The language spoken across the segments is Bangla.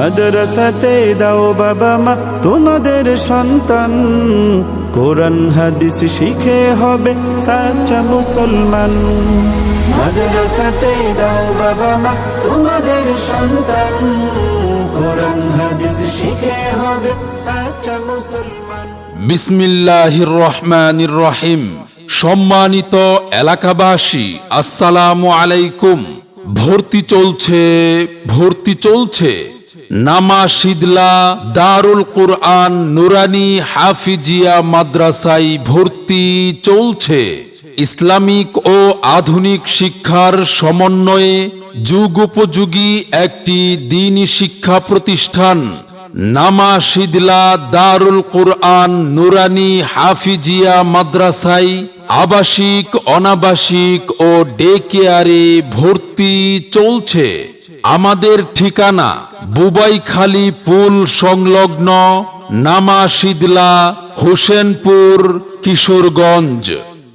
মাদ্রাসাতে দাও বাবা মা, তোমাদের সন্তান। কোরআন, হাদিস শিখে হবে সাচ্চা মুসলমান। মাদ্রাসাতে দাও বাবা মা, তোমাদের সন্তান। কোরআন, হাদিস শিখে হবে সাচ্চা মুসলমান। বিসমিল্লাহির রহমানির রহিম। সম্মানিত এলাকাবাসী, আসসালামু আলাইকুম। ভর্তি চলছে ভর্তি চলছে। নামা শিদলা দারুল কুরআন নুরানি হাফিজিয়া মাদ্রাসায় ভর্তি চলছে। ইসলামিক ও আধুনিক শিক্ষার সমন্বয়ে যুগোপযোগী একটি দিনী শিক্ষা প্রতিষ্ঠান। নামা শিদলা দারুল কুরআন নুরানি হাফিজিয়া মাদ্রাসায় আবাসিক, অনাবাসিক ও ডে কেয়ারে ভর্তি চলছে। আমাদের ঠিকানা বুবাইখালী পুল সংলগ্ন নামা শিদলা হোসেনপুর, কিশোরগঞ্জ।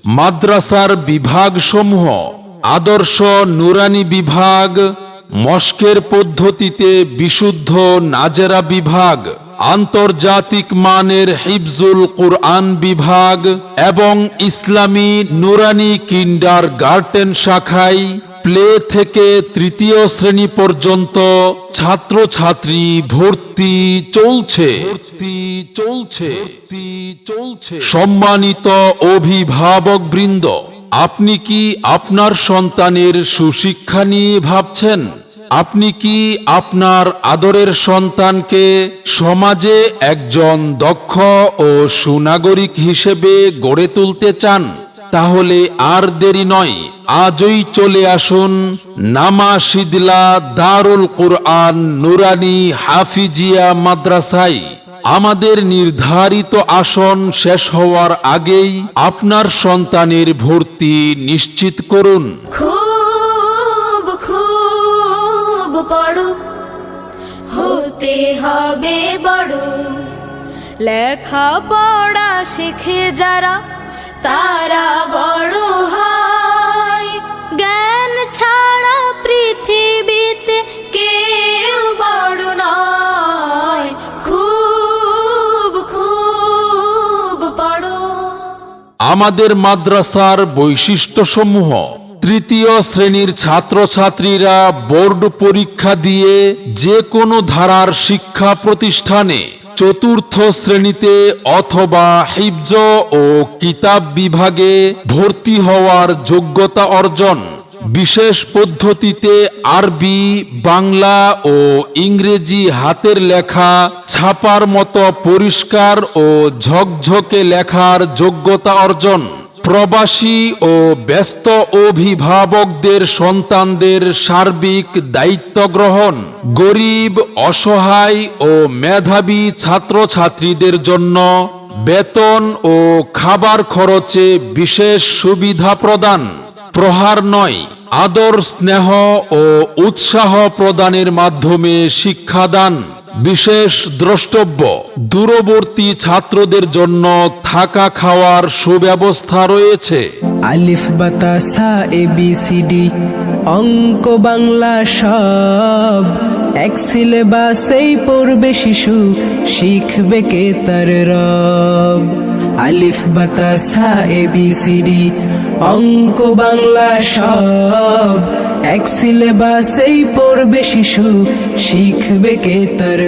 মাদ্রাসার বিভাগসমূহ আদর্শ নুরানি বিভাগ, মস্কের পদ্ধতিতে বিশুদ্ধ নাজেরা বিভাগ, আন্তর্জাতিক মানের হিফজুল কুরআন বিভাগ এবং ইসলামী নুরানি কিন্ডার গার্টেন শাখায় প্লে থেকে তৃতীয় শ্রেণি পর্যন্ত ছাত্রছাত্রী ভর্তি চলছে। চলছে। চলছে। সম্মানিত অভিভাবক বৃন্দ আপনি কি আপনার সন্তানের সুশিক্ষা নিয়ে ভাবছেন? আপনি কি আপনার আদরের সন্তানকে সমাজে একজন দক্ষ ও সুনাগরিক হিসেবে গড়ে তুলতে চান? তাহলে আর দেরি নয়, আজই চলে আসুন নামা শিদলা দারুল কুরআন নুরানি হাফিজিয়া মাদ্রাসায়। আমাদের নির্ধারিত আসন শেষ হওয়ার আগেই আপনার সন্তানের ভর্তি নিশ্চিত করুন। খুব খুব পড়ো হতে হবে বড়। লেখা পড়া শেখে যারা তারা বড় হয়। জ্ঞান ছাড়া পৃথিবীতে কেউ বড় নয়। খুব খুব পড়ো আমাদের মাদ্রাসার বৈশিষ্ট্যসমূহ, তৃতীয় শ্রেণির ছাত্রছাত্রীরা বোর্ড পরীক্ষা দিয়ে যে কোনো ধারার শিক্ষা প্রতিষ্ঠানে চতুর্থ শ্রেণীতে অথবা হিবজ ও কিতাব বিভাগে ভর্তি হওয়ার যোগ্যতা অর্জন। বিশেষ পদ্ধতিতে আরবি, বাংলা ও ইংরেজি হাতের লেখা, ছাপার মতো পরিষ্কার ও ঝকঝকে লেখার যোগ্যতা অর্জন। প্রবাসী ও ব্যস্ত অভিভাবকদের সন্তানদের সার্বিক দায়িত্ব গ্রহণ, গরিব, অসহায় ও মেধাবী ছাত্রছাত্রীদের জন্য বেতন ও খাবার খরচে বিশেষ সুবিধা প্রদান, প্রহার নয়, আদর স্নেহ ও উৎসাহ প্রদানের মাধ্যমে শিক্ষাদান। বিশেষ দ্রষ্টব্য, দূরবর্তী ছাত্রদের জন্য থাকা খাওয়ার সুব্যবস্থা রয়েছে। আলিফ বাতাসা এ বি সি ডি, অঙ্ক, বাংলা সব। এক সিলেবাসেই পড়বে শিশু, শিখবে কে তার রব। আলিফ বাতাসা এ বি সি ডি। অঙ্ক, বাংলা সব। এক সিলেবাসেই পড়বে শিশু, শিখবে কে তার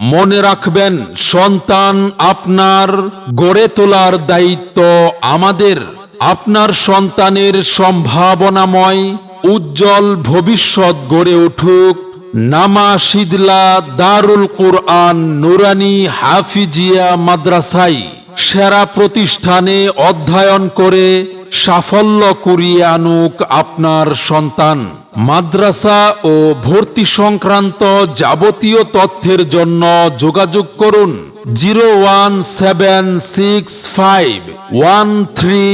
মনে রাখবেন, সন্তান আপনার গড়ে তোলার দায়িত্ব আমাদের। আপনার সন্তানের সম্ভাবনাময়, উজ্জ্বল ভবিষ্যৎ গড়ে উঠুক। নামা শিদলা দারুল কুরআন নুরানি হাফিজিয়া মাদ্রাসাই সেরা প্রতিষ্ঠানে অধ্যয়ন করে সাফল্য কুড়িয়ে আনুক আপনার সন্তান। মাদ্রাসা ও ভর্তি সংক্রান্ত যাবতীয় তথ্যের জন্য যোগাযোগ করুন zero one seven six five one three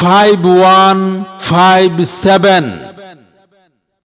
five one five seven.